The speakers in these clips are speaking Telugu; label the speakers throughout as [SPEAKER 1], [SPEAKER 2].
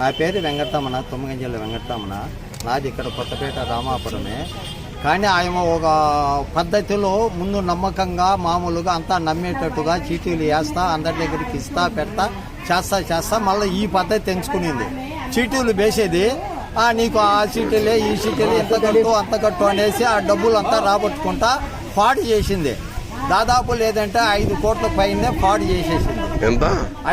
[SPEAKER 1] నా పేరు వెంకటరమణ తొమ్మిగంజల వెంకటరమణ. నాది ఇక్కడ కొత్తపేట రామాపురమే. కానీ ఆయన ఒక పద్ధతిలో ముందు నమ్మకంగా మామూలుగా అంతా నమ్మేటట్టుగా చీటీలు వేస్తా అందరి దగ్గరికి ఇస్తా పెడతా చేస్తా చేస్తా మళ్ళీ ఈ పద్ధతి ఎంచుకునింది చీటీలు వేసేది నీకు ఆ చీటీలే ఈ చీటీలు ఎంత కట్టు అంత కట్టు అనేసి ఆ డబ్బులు అంతా రాబట్టుకుంటా పాడు చేసింది. దాదాపు లేదంటే ఐదు కోట్ల పైనే పాడు చేసేసింది.
[SPEAKER 2] ఎంత?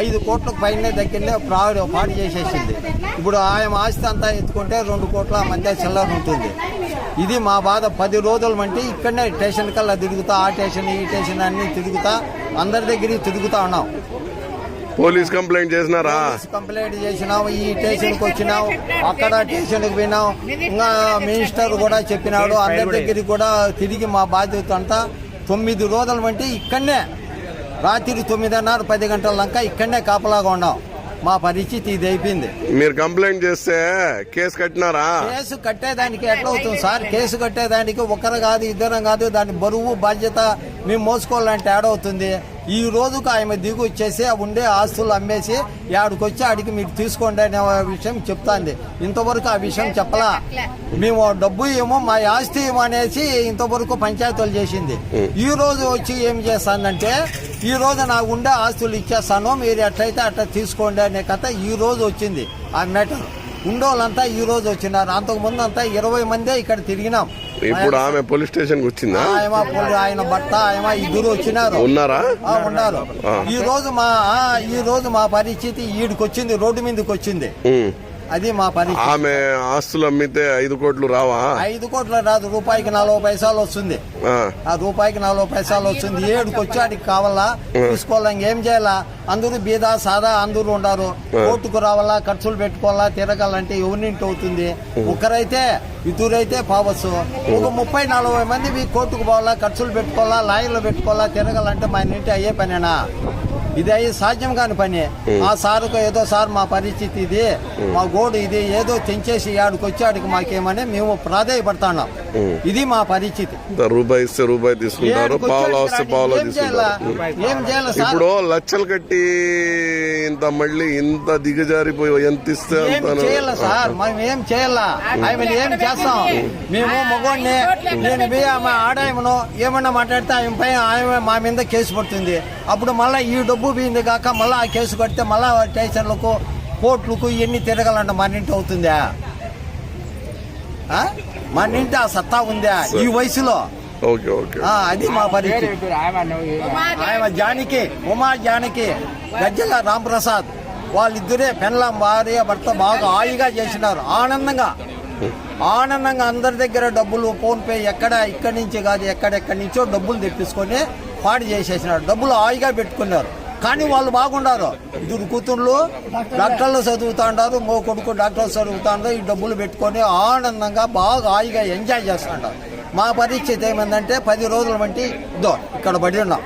[SPEAKER 1] ఐదు కోట్ల పైన దగ్గరనే ప్రాడ్ పాడు చేసేసింది. ఇప్పుడు ఆయన ఆస్తి అంతా ఎత్తుకుంటే రెండు కోట్ల మధ్య చిల్లర ఉంటుంది. ఇది మా బాధ. పది రోజుల వంటి ఇక్కడనే స్టేషన్ కల్లా తిరుగుతా ఆ స్టేషన్ ఈ స్టేషన్ అన్ని తిరుగుతా అందరి దగ్గరికి తిరుగుతా ఉన్నాం.
[SPEAKER 2] పోలీస్ కంప్లైంట్ చేసినారా?
[SPEAKER 1] కంప్లైంట్ చేసినాం ఈ స్టేషన్కి వచ్చినాం అక్కడ స్టేషన్కి పోయినాం. ఇంకా మినిస్టర్ కూడా చెప్పినాడు అందరి దగ్గరికి కూడా తిరిగి మా బాధ్యత అంతా తొమ్మిది రోజుల వంటి ఇక్కడనే. రాత్రి తొమ్మిదిన్నర పది గంటల దాకా ఇక్కడనే కాపలాగా ఉన్నాం. మా పరిస్థితి ఇది అయిపోయింది.
[SPEAKER 2] మీరు కంప్లైంట్ చేస్తే కేసు కట్టినారా?
[SPEAKER 1] కేసు కట్టేదానికి ఎట్లా అవుతుంది సార్? కేసు కట్టేదానికి ఒకరు కాదు ఇద్దరం కాదు దాని బరువు బాధ్యత మేము మోసుకోవాలంటే ఏడవుతుంది? ఈ రోజుకు ఆయన దిగు వచ్చేసి ఉండే ఆస్తులు అమ్మేసి ఆడికి వచ్చి ఆడికి మీరు తీసుకోండి అనే విషయం చెప్తాంది. ఇంతవరకు ఆ విషయం చెప్పలా. మేము డబ్బు ఏమో మా ఆస్తి ఏమో అనేసి ఇంతవరకు పంచాయతీలు చేసింది. ఈ రోజు వచ్చి ఏం చేస్తానంటే ఈ రోజు నాకు ఉండే ఆస్తులు ఇచ్చేస్తాను మీరు ఎట్లయితే అట్లా తీసుకోండి అనే కథ ఈ రోజు వచ్చింది. ఆ మ్యాటర్. ఉండోళ్ళంతా ఈ రోజు వచ్చినారు. అంతకు ముందు అంతా ఇరవై మందే ఇక్కడ తిరిగినాం.
[SPEAKER 2] ఇప్పుడు ఆమె పోలీస్ స్టేషన్కు వచ్చిందా
[SPEAKER 1] ఆయన భర్త ఆయన ఇద్దరు వచ్చినారు.
[SPEAKER 2] ఉన్నారా?
[SPEAKER 1] ఉన్నారు. ఈ రోజు మా ఈ రోజు మా పరిస్థితి ఈడికి వచ్చింది రోడ్డు మీదకి వచ్చింది. అది మా పరిస్థితి
[SPEAKER 2] ఆమె ఆస్తులు అమ్మితే ఐదు కోట్లు రావా?
[SPEAKER 1] ఐదు కోట్ల రాదు రూపాయికి నలభై పైసలు వస్తుంది.
[SPEAKER 2] ఆ.
[SPEAKER 1] రూపాయికి నలభై పైసలు వస్తుంది. ఏడుకి వచ్చి ఆడికి కావాలా తీసుకోవాలా? ఇంకేం చేయాలా? అందరూ బీద సాదా అందరూ ఉండారు. కోర్టుకు రావాలా? ఖర్చులు పెట్టుకోవాలా? తిరగాలంటే ఎవరింటి అవుతుంది? ఒకరైతే ఇద్దరైతే పావచ్చు ఒక ముప్పై నలభై మంది మీ కోర్టుకు పోవాలా? ఖర్చులు పెట్టుకోవాలా? లాయర్లు పెట్టుకోవాలా? తిరగాలంటే మా ఇంటి అయ్యే పనేనా? ఇది అయ్యి సాధ్యం కాని పని. ఆ సారుకు ఏదో సార్ మా పరిస్థితి ఇది మా గోడు ఇది ఏదో తెంచేసి ఆడికి వచ్చి ఆడికి మాకేమని మేము ప్రాధాయపడుతున్నాం. ఇది మా పరిస్థితి.
[SPEAKER 2] రూపాయి ఇస్తే రూపాయి తీసుకుంటారు పావులా వస్తే పావులా
[SPEAKER 1] ఏం చేయాలా?
[SPEAKER 2] ఇప్పుడు లక్షలు కట్టి ఇంత మళ్ళీ ఇంత దిగజారిపోయి ఎంత ఇస్తే
[SPEAKER 1] చేయాలా సార్? మేము ఏం చేయాలా? ఆమె ఏం చేస్తాం? మేము మగోడిని నేను ఆమె ఆడాయమను ఏమన్నా మాట్లాడితే ఆమె పై ఆమె మా మీద కేసు పడుతుంది. అప్పుడు మళ్ళీ ఈ డబ్బు పోయింది కాక మళ్ళీ ఆ కేసు కడితే మళ్ళీ స్టేషన్లకు కోర్టులకు ఇవన్నీ తిరగాలంటే మన ఇంటి అవుతుందా? మన ఇంటి ఆ సత్తా ఉందా? ఈ వయసులో?
[SPEAKER 2] Okay okay.
[SPEAKER 1] ఆ, అది మా పరిస్థితి. ఆయన జానకి ఉమా జానకి గజ్జల రాంప్రసాద్ వాళ్ళిద్దరే పెళ్ళం భార్య భర్త బాగా హాయిగా చేసినారు. ఆనందంగా. ఆనందంగా అందరి దగ్గర డబ్బులు ఫోన్ పే ఎక్కడ ఇక్కడి నుంచి కాదు ఎక్కడెక్కడి నుంచో డబ్బులు తెప్పించుకొని పాడు చేసేసినారు. డబ్బులు హాయిగా పెట్టుకున్నారు. కానీ వాళ్ళు బాగుండారు. ఇద్దరు కూతుర్లు డాక్టర్లు చదువుతా ఉంటారు మో కొడుకు డాక్టర్లు చదువుతాండ్రు ఈ డబ్బులు పెట్టుకొని ఆనందంగా బాగా హాయిగా ఎంజాయ్ చేస్తుంటారు మా పరిస్థితి ఏమైందంటే పది రోజుల వంటి ఇదో ఇక్కడ పడి ఉన్నాం.